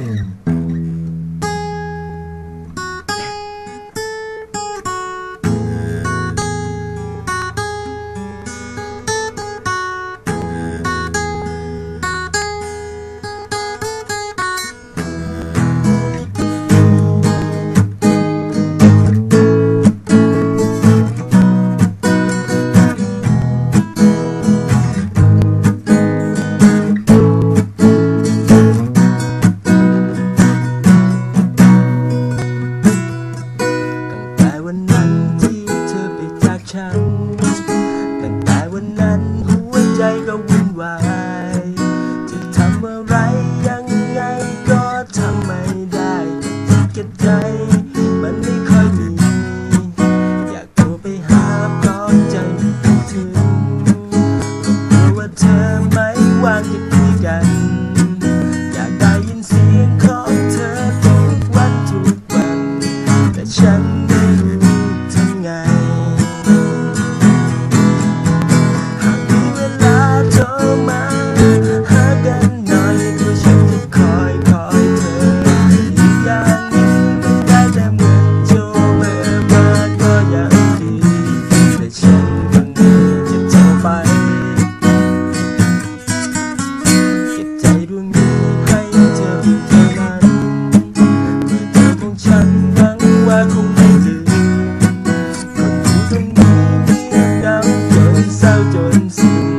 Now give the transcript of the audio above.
อืม วันนั้นที่เธอไปจากฉัน ตั้งแต่วันนั้นหัวใจก็วุ่นวายจะทำอะไรยังไงก็ทำไม่ได้คิดกับใจ มันไม่ค่อยมี อยากโทรไปหาเพราะใจไม่ถึงก็กลัวว่าเธอไม่วางจะคุยกัน อยากได้ยินเสียงของเธอทุกวันทุกวันแต่ฉัน qua không thể được Còn những cơn mưa đang đau Trời sao cho em xin.